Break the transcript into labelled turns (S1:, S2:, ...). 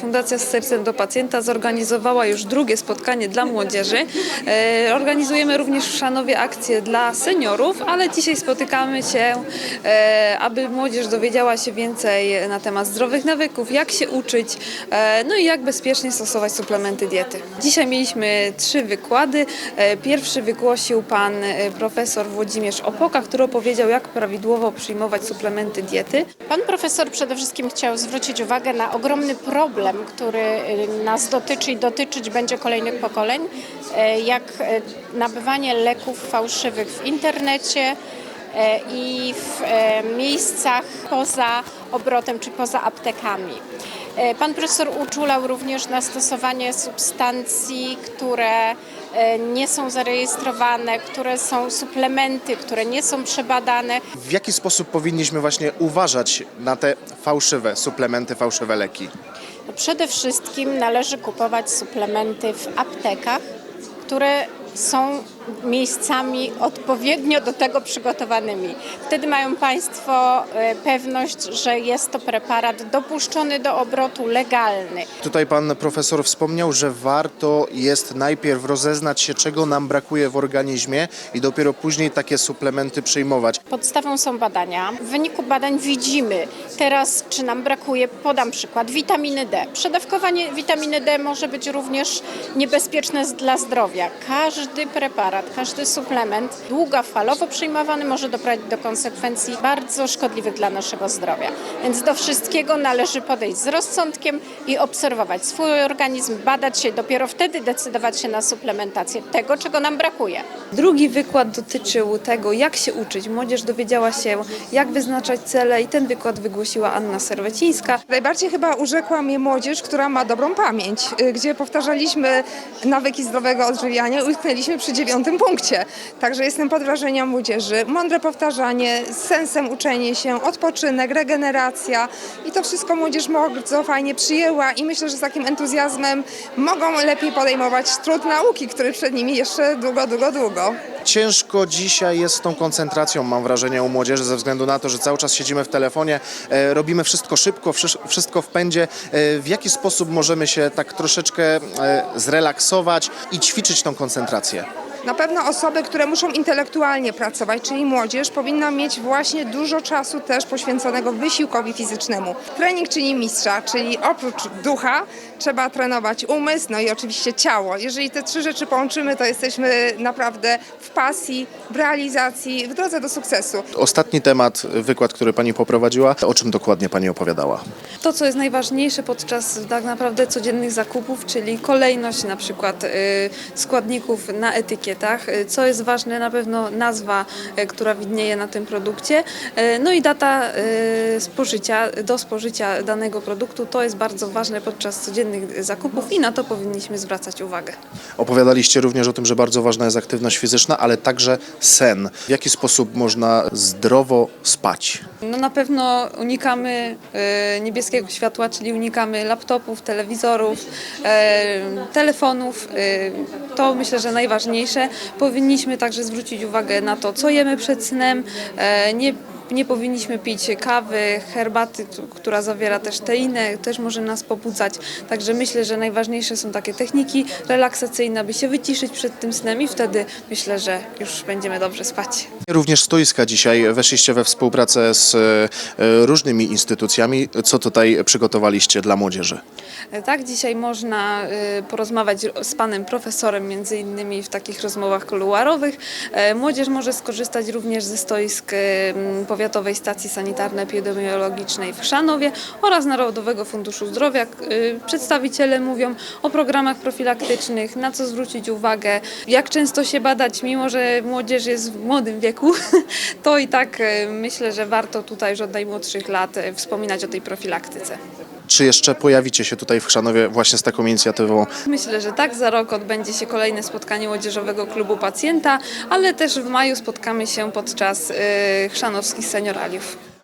S1: Fundacja z sercem do pacjenta zorganizowała już drugie spotkanie dla młodzieży. E, Organizujemy również w Szanowie akcje dla seniorów, ale dzisiaj spotykamy się, e, aby młodzież dowiedziała się więcej na temat zdrowych nawyków, jak się uczyć, e, no i jak bezpiecznie stosować suplementy diety. Dzisiaj mieliśmy trzy wykłady. Pierwszy wygłosił pan profesor Włodzimierz Opoka, który opowiedział, jak prawidłowo przyjmować suplementy diety.
S2: Pan profesor przede wszystkim chciał zwrócić uwagę na ogromny problem, który y, nas dotyczy i dotyczyć będzie kolejnych pokoleń, e, jak e, nabywanie leków fałszywych w internecie i w miejscach poza obrotem czy poza aptekami. Pan profesor uczulał również na stosowanie substancji, które nie są zarejestrowane, które są suplementy, które nie są przebadane.
S3: W jaki sposób powinniśmy właśnie uważać na te fałszywe suplementy, fałszywe leki?
S2: Przede wszystkim należy kupować suplementy w aptekach, które są miejscami odpowiednio do tego przygotowanymi. Wtedy mają Państwo e, pewność, że jest to preparat dopuszczony do obrotu, legalny.
S3: Tutaj pan profesor wspomniał, że warto jest najpierw rozeznać się, czego nam brakuje w organizmie i dopiero później takie suplementy przyjmować.
S2: Podstawą są badania. W wyniku badań widzimy teraz, czy nam brakuje, podam przykład, witaminy D. Przedawkowanie witaminy D może być również niebezpieczne dla zdrowia. Każdy preparat, każdy suplement długofalowo przyjmowany może doprowadzić do konsekwencji bardzo szkodliwych dla naszego zdrowia. Więc do wszystkiego należy podejść z rozsądkiem i obserwować swój organizm, badać się, dopiero wtedy decydować się na suplementację tego, czego nam brakuje.
S1: Drugi wykład dotyczył tego, jak się uczyć. Młodzież dowiedziała się, jak wyznaczać cele i ten wykład wygłosiła Anna Serwecińska.
S4: Najbardziej chyba urzekła mnie młodzież, która ma dobrą pamięć, y, gdzie powtarzaliśmy nawyki zdrowego odżywiania i utknęliśmy przy dziewiątym punkcie. Także jestem pod wrażeniem młodzieży. Mądre powtarzanie, z sensem uczenie się, odpoczynek, regeneracja i to wszystko młodzież bardzo fajnie przyjęła i myślę, że z takim entuzjazmem mogą lepiej podejmować trud nauki, który przed nimi jeszcze długo, długo, długo.
S3: Ciężko dzisiaj jest z tą koncentracją, mam wrażenie, u młodzieży, ze względu na to, że cały czas siedzimy w telefonie, e, robimy wszystko szybko, wszy- wszystko w pędzie. E, w jaki sposób możemy się tak troszeczkę e, zrelaksować i ćwiczyć tą koncentrację?
S4: Na pewno osoby, które muszą intelektualnie pracować, czyli młodzież, powinna mieć właśnie dużo czasu też poświęconego wysiłkowi fizycznemu. Trening czyni mistrza, czyli oprócz ducha trzeba trenować umysł, no i oczywiście ciało. Jeżeli te trzy rzeczy połączymy, to jesteśmy naprawdę w pasji, w realizacji, w drodze do sukcesu.
S3: Ostatni temat, wykład, który pani poprowadziła, o czym dokładnie pani opowiadała?
S1: To, co jest najważniejsze podczas tak naprawdę codziennych zakupów, czyli kolejność na przykład y, składników na etykietach. Y, Co jest ważne, na pewno nazwa, y, która widnieje na tym produkcie, y, no i data spożycia, do spożycia danego produktu. To jest bardzo ważne podczas codziennych zakupów i na to powinniśmy zwracać uwagę.
S3: Opowiadaliście również o tym, że bardzo ważna jest aktywność fizyczna, ale także sen. W jaki sposób można zdrowo spać?
S1: No na pewno unikamy e, niebieskiego światła, czyli unikamy laptopów, telewizorów, e, telefonów. E, to myślę, że najważniejsze. Powinniśmy także zwrócić uwagę na to, co jemy przed snem. Nie nie powinniśmy pić kawy, herbaty, która zawiera też teinę, też może nas pobudzać. Także myślę, że najważniejsze są takie techniki relaksacyjne, aby się wyciszyć przed tym snem i wtedy myślę, że już będziemy dobrze spać.
S3: Również stoiska dzisiaj weszliście we współpracę z e, różnymi instytucjami. Co tutaj przygotowaliście dla młodzieży?
S1: E, Tak, dzisiaj można y, porozmawiać z panem profesorem, między innymi w takich rozmowach kuluarowych. E, Młodzież może skorzystać również ze stoisk Powiatowej Stacji Sanitarno-Epidemiologicznej w Chrzanowie oraz Narodowego Funduszu Zdrowia. Y, Przedstawiciele mówią o programach profilaktycznych, na co zwrócić uwagę, jak często się badać, mimo że młodzież jest w młodym wieku, to i tak y, myślę, że warto tutaj już od najmłodszych lat y, wspominać o tej profilaktyce.
S3: Czy jeszcze pojawicie się tutaj w Chrzanowie właśnie z taką inicjatywą?
S1: Myślę, że tak. Za rok odbędzie się kolejne spotkanie Młodzieżowego Klubu Pacjenta, ale też w maju spotkamy się podczas y, chrzanowskich senioraliów.